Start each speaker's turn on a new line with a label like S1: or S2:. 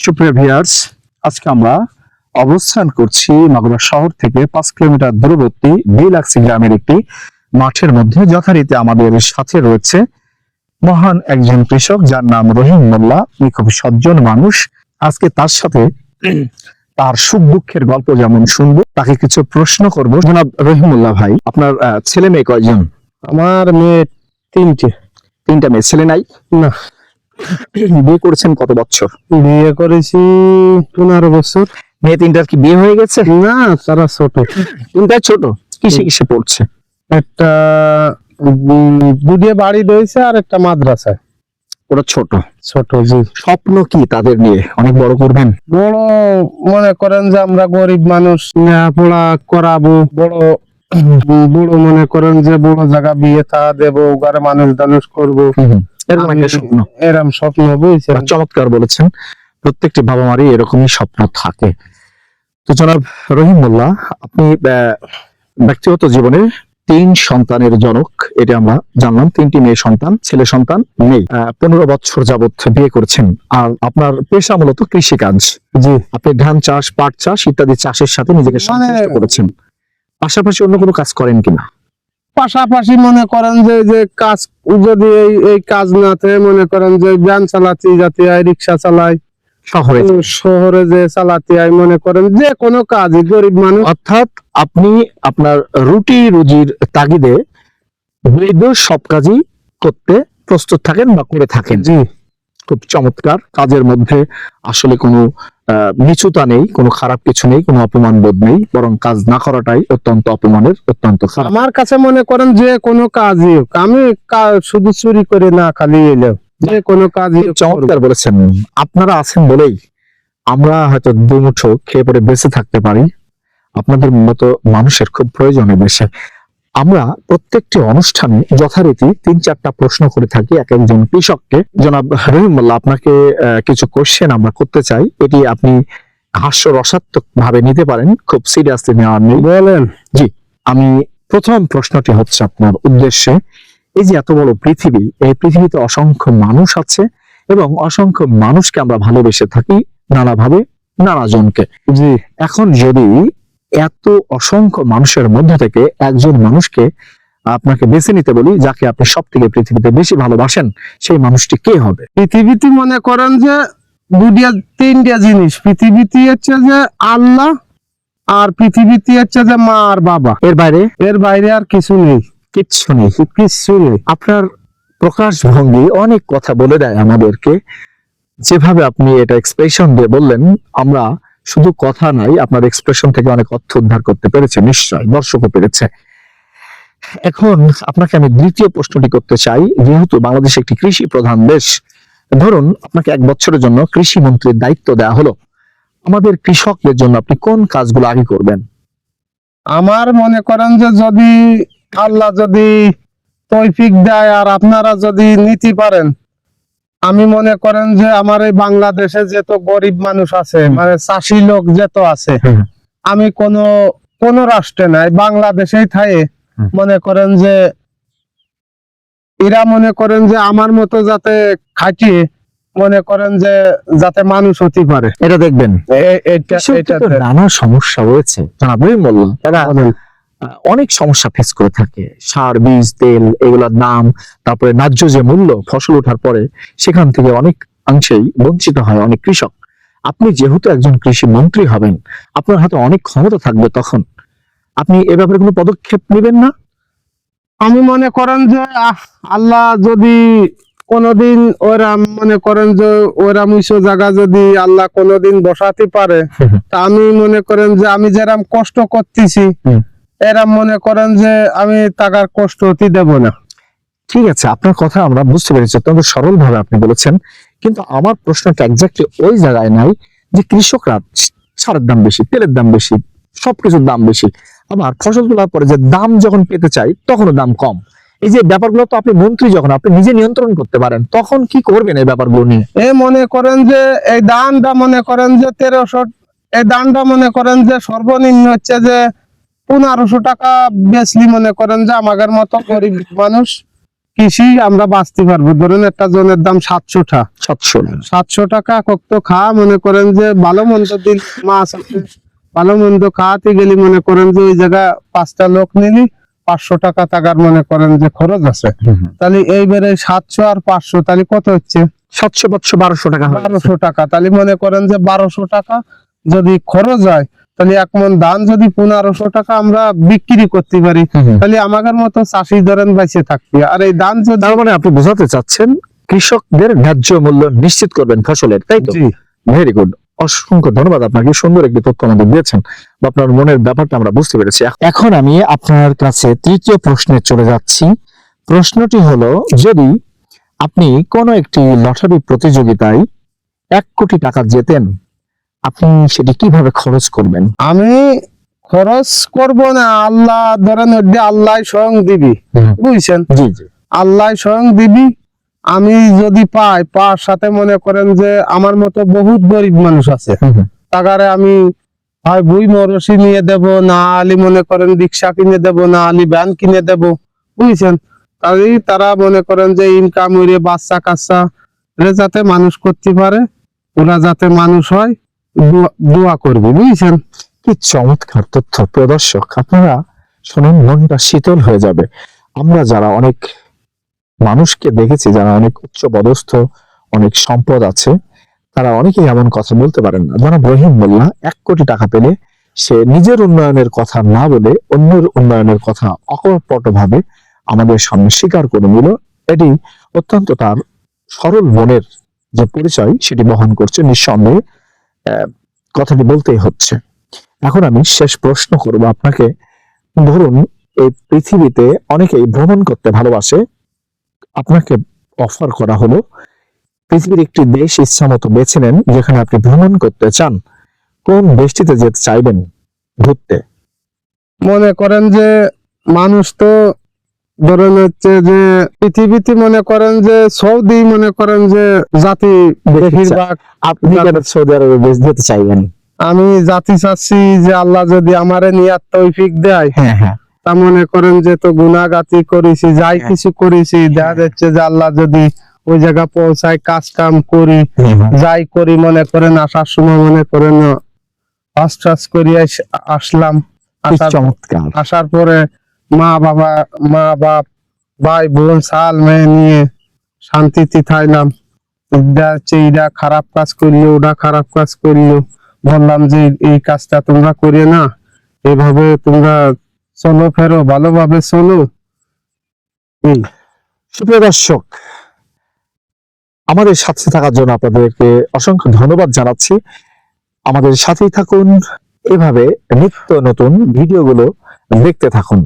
S1: সুপ্রিয় ভিয়ার্স আজকে আমরা অবস্থান করছি নগরা শহর থেকে পাঁচ কিলোমিটার দূরবর্তী বিলাক্সি গ্রামের একটি মাঠের মধ্যে। যথারীতি আমাদের সাথে রয়েছে মহান একজন কৃষক যার নাম রহিম মোল্লা। উনি খুব সজ্জন মানুষ। আজকে তার সাথে তার সুখ দুঃখের গল্প যেমন শুনব তাকে কিছু প্রশ্ন করব। জনাব রহিমুল্লাহ ভাই আপনার ছেলে মেয়ে কয়জন?
S2: আমার মেয়ে তিনটে।
S1: তিনটা মেয়ে ছেলে নাই?
S2: না।
S1: বিয়ে করেছেন কত বছর?
S2: বিয়ে করেছি পনেরো বছর।
S1: মেয়ে তিনটার কি বিয়ে হয়ে গেছে?
S2: না তারা ছোট।
S1: তিনটা ছোট? কিসে কিসে পড়ছে?
S2: একটা দুটিয়ে বাড়ি রয়েছে আর একটা মাদ্রাসায়।
S1: ওরা ছোট।
S2: ছোট জি।
S1: স্বপ্ন কি তাদের নিয়ে? অনেক বড় করবেন?
S2: বড় মনে করেন যে আমরা গরিব মানুষ লেখাপড়া করাবো। বড় বড় মনে করেন যে বড় জায়গা বিয়ে থা দেবো ঘরে মানুষ দানুষ করব
S1: এরকম একটা স্বপ্ন।
S2: এরম স্বপ্ন বুঝছেন
S1: চমৎকার বলেছেন প্রত্যেকটি বাবা মারই এরকমই স্বপ্ন থাকে। তো জনাব রহিম মোল্লা আপনি ব্যক্তিগত জীবনে তিন সন্তানের জনক এটা আমরা জানলাম তিনটি মেয়ে সন্তান ছেলে সন্তান নেই পনেরো বছর যাবত বিয়ে করেছেন। আর আপনার পেশা মূলত কৃষিকাজ।
S2: জি।
S1: আপনি ধান চাষ পাট চাষ ইত্যাদি চাষের সাথে নিজেকে
S2: মানে-
S1: সংশ্লিষ্ট করেছেন। পাশাপাশি অন্য কোনো কাজ করেন কিনা?
S2: পাশাপাশি মনে করেন যে যে কাজ যদি এই এই কাজ না থাকে মনে করেন যে ভ্যান চালাতে যাতে রিক্সা চালাই
S1: শহরে।
S2: শহরে যে চালাতে আয় মনে করেন যে কোনো কাজই গরিব মানুষ।
S1: অর্থাৎ আপনি আপনার রুটি রুজির তাগিদে বৈধ সব কাজই করতে প্রস্তুত থাকেন বা করে থাকেন।
S2: জি।
S1: খুব চমৎকার। কাজের মধ্যে আসলে কোনো নিচুতা নেই কোনো খারাপ কিছু নেই কোনো অপমান বোধ নেই বরং কাজ না করাটাই অত্যন্ত অপমানের অত্যন্ত খারাপ।
S2: আমার কাছে মনে করেন যে কোনো কাজই আমি শুধু চুরি করে না খালি এলেও যে কোনো কাজই
S1: চমৎকার বলেছেন। আপনারা আছেন বলেই আমরা হয়তো দুমুঠো খেয়ে পরে বেঁচে থাকতে পারি। আপনাদের মতো মানুষের খুব প্রয়োজন দেশে। আমরা প্রত্যেকটি অনুষ্ঠানে যথারীতি তিন চারটা প্রশ্ন করে থাকি এক একজন কৃষককে। জনাব রহিমুল্লাহ আপনাকে কিছু কোশ্চেন আমরা করতে চাই। এটি আপনি হাস্য রসাত্মক ভাবে নিতে পারেন খুব সিরিয়াসলি নেওয়ার নেই।
S2: বলেন।
S1: জি আমি প্রথম প্রশ্নটি হচ্ছে আপনার উদ্দেশ্যে। এই যে এত বড় পৃথিবী এই পৃথিবীতে অসংখ্য মানুষ আছে এবং অসংখ্য মানুষকে আমরা ভালোবেসে থাকি নানাভাবে নানা জনকে
S2: জি।
S1: এখন যদি এত অসংখ্য মানুষের মধ্য থেকে একজন মানুষকে আপনাকে বেছে নিতে বলি যাকে আপনি সব থেকে পৃথিবীতে বেশি ভালোবাসেন সেই মানুষটি কে হবে?
S2: পৃথিবীতে মনে করেন যে দুটিয়া তিনটা জিনিস। পৃথিবীতে হচ্ছে যে আল্লাহ আর পৃথিবীতে হচ্ছে যে মা আর বাবা।
S1: এর বাইরে?
S2: এর বাইরে আর কিছু নেই।
S1: কিচ্ছু নেই।
S2: কিচ্ছু নেই।
S1: আপনার প্রকাশ ভঙ্গি অনেক কথা বলে দেয় আমাদেরকে। যেভাবে আপনি এটা এক্সপ্রেশন দিয়ে বললেন আমরা শুধু কথা নাই, আপনার এক্সপ্রেশন থেকে অনেক অর্থ উদ্ধার করতে পেরেছে, নিশ্চয়, দর্শকও পেরেছে। এখন আপনাকে আমি দ্বিতীয় প্রশ্নটি করতে চাই, যেহেতু বাংলাদেশ একটি কৃষি প্রধান দেশ, ধরুন আপনাকে এক বছরের জন্য কৃষি মন্ত্রীর দায়িত্ব দেওয়া হলো। আমাদের কৃষকদের জন্য আপনি কোন কাজগুলো আগে করবেন?
S2: আমার মনে করেন যে যদি আল্লাহ যদি তৈফিক দেয় আর আপনারা যদি নীতি পারেন আমি মনে করেন যে আমার এই বাংলাদেশে যত গরিব মানুষ আছে। মানে চাষি লোক যত আছে আমি কোন কোন রাষ্ট্রে নাই বাংলাদেশেই থাকে মনে করেন যে এরা মনে করেন যে আমার মতো যাতে খাটিয়ে মনে করেন যে যাতে মানুষ হতে পারে।
S1: এটা দেখবেন।
S2: এটা
S1: নানা সমস্যা রয়েছে। জানাব বললাম। অনেক সমস্যা ফেস করে থাকে। সার বীজ তেল এগুলোর দাম তারপরে ন্যায্য যে মূল্য ফসল ওঠার পরে সেখান থেকে অনেক অংশেই বঞ্চিত হয় অনেক কৃষক। আপনি যেহেতু একজন কৃষি মন্ত্রী হবেন আপনার হাতে অনেক ক্ষমতা থাকবে তখন। আপনি এ ব্যাপারে কোনো পদক্ষেপ নেবেন না?
S2: আমি মনে করেন যে আল্লাহ যদি কোনদিন ওরা মনে করেন যে ওরা মিশো জায়গা যদি আল্লাহ কোনদিন বসাতে পারে তা আমি মনে করেন যে আমি যেরাম কষ্ট করতেছি এরাম মনে করেন যে আমি টাকার কষ্ট হতে দেব না।
S1: ঠিক আছে আপনার কথা আমরা বুঝতে পেরেছি অত্যন্ত সরল ভাবে আপনি বলেছেন। কিন্তু আমার প্রশ্নটা এক্স্যাক্টলি ওই জায়গায় নাই যে কৃষকরা সারের দাম বেশি তেলের দাম বেশি সবকিছুর দাম বেশি। আবার ফসল তোলার পরে যে দাম যখন পেতে চাই তখনও দাম কম। এই যে ব্যাপারগুলো তো আপনি মন্ত্রী যখন আপনি নিজে নিয়ন্ত্রণ করতে পারেন তখন কি করবেন এই ব্যাপারগুলো নিয়ে?
S2: এ মনে করেন যে এই দানটা মনে করেন যে তেরোশো এই দানটা মনে করেন যে সর্বনিম্ন হচ্ছে যে পনেরোশো টাকা বেচলি মনে করেন যে আমাদের মতো গরিব মানুষ কৃষি আমরা বাঁচতে পারব। ধরুন একটা জনের দাম সাতশো টাকা
S1: সাতশো
S2: সাতশো টাকা কত খা মনে করেন যে ভালো মন্দ দিন মাছ ভালো মন্দ খাওয়াতে গেলে মনে করেন যে ওই জায়গা পাঁচটা লোক নিলি পাঁচশো টাকা টাকার মনে করেন যে খরচ আছে। তাহলে এইবারে সাতশো আর পাঁচশো তাহলে কত হচ্ছে?
S1: সাতশো পাঁচশো বারোশো টাকা
S2: বারোশো টাকা তাহলে মনে করেন যে বারোশো টাকা যদি খরচ হয় তাহলে এক মন ধান যদি পনেরোশো টাকা আমরা বিক্রি করতে পারি তাহলে আমাদের মতো চাষি ধরেন বেঁচে থাকবে। আর এই ধান যদি
S1: তার মানে আপনি বোঝাতে চাচ্ছেন কৃষকদের ন্যায্য মূল্য নিশ্চিত করবেন ফসলের তাই তো? ভেরি গুড অসংখ্য ধন্যবাদ আপনাকে সুন্দর একটি তথ্য আমাদের দিয়েছেন বা আপনার মনের ব্যাপারটা আমরা বুঝতে পেরেছি। এখন আমি আপনার কাছে তৃতীয় প্রশ্নে চলে যাচ্ছি। প্রশ্নটি হলো যদি আপনি কোনো একটি লটারি প্রতিযোগিতায় এক কোটি টাকা জেতেন আপনি সেটি কীভাবে খরচ করবেন?
S2: আমি খরচ করব না আল্লাহ ধরেন আল্লাহ স্বয়ং দিবি বুঝছেন?
S1: জি জি।
S2: আল্লাহ স্বয়ং দিবি আমি যদি পাই পাওয়ার সাথে মনে করেন যে আমার মতো বহুত গরিব মানুষ আছে। টাকারে আমি হয় বই মরসি নিয়ে দেব না আলি মনে করেন রিক্সা কিনে দেব না আলি ভ্যান কিনে দেব বুঝছেন? তাহলেই তারা মনে করেন যে ইনকাম হইরে বাচ্চা কাচ্চা যাতে মানুষ করতে পারে ওরা যাতে মানুষ হয় দোয়া- করবে, বুঝছেন?
S1: কি চমৎকার তথ্য প্রদর্শক আপনারা শুনুন, মনটা শীতল হয়ে যাবে। আমরা যারা অনেক মানুষকে দেখেছি, যারা অনেক উচ্চ পদস্থ, অনেক সম্পদ আছে, তারা অনেকেই এমন কথা বলতে পারেন না। যারা রহিম মোল্লা, এক কোটি টাকা পেলে সে নিজের উন্নয়নের কথা না বলে অন্যের উন্নয়নের কথা অকপট ভাবে আমাদের সামনে স্বীকার করে নিল, এটি অত্যন্ত তার সরল মনের যে পরিচয়, সেটি বহন করছে নিঃসন্দেহে। কথাটি বলতেই হচ্ছে। এখন আমি শেষ প্রশ্ন করব আপনাকে। ধরুন, এই পৃথিবীতে অনেকেই ভ্রমণ করতে ভালোবাসে। আপনাকে অফার করা হলো, পৃথিবীর একটি দেশ ইচ্ছা মতো বেছে নেন যেখানে আপনি ভ্রমণ করতে চান। কোন দেশটিতে যেতে চাইবেন ঘুরতে?
S2: মনে করেন যে মানুষ তো ধরেন হচ্ছে যে পৃথিবীতে মনে করেন যে সৌদি মনে করেন যে জাতি বেশিরভাগ
S1: আপনি সৌদি আরবে বেশ- যেতে চাইবেন?
S2: আমি জাতি চাচ্ছি যে আল্লাহ যদি আমারে নিয়াত তৌফিক দেয়।
S1: হ্যাঁ হ্যাঁ।
S2: তা মনে করেন যে তো গুনাগাতি করেছি যাই
S1: হ্যাঁ।
S2: কিছু করেছি দেখা যাচ্ছে যে আল্লাহ যদি ওই জায়গা পৌঁছায় কাজ কাম করি যাই করি মনে করেন আসার সময় মনে করেন ফার্স্ট টাস করি আসলাম। আসার পরে মা বাবা, মা বাপ, ভাই বোন, সাল মেয়ে নিয়ে শান্তিতে থাইলাম। এটা হচ্ছে এইটা খারাপ কাজ করল ওটা খারাপ কাজ করল বললাম যে, এই কাজটা তোমরা করে না। এভাবে তোমরা চলো ফেরো, ভালোভাবে চলো।
S1: সুপ্রিয় দর্শক, আমাদের সাথে থাকার জন্য আপনাদেরকে অসংখ্য ধন্যবাদ জানাচ্ছি। আমাদের সাথেই থাকুন, এভাবে নিত্য নতুন ভিডিওগুলো দেখতে থাকুন।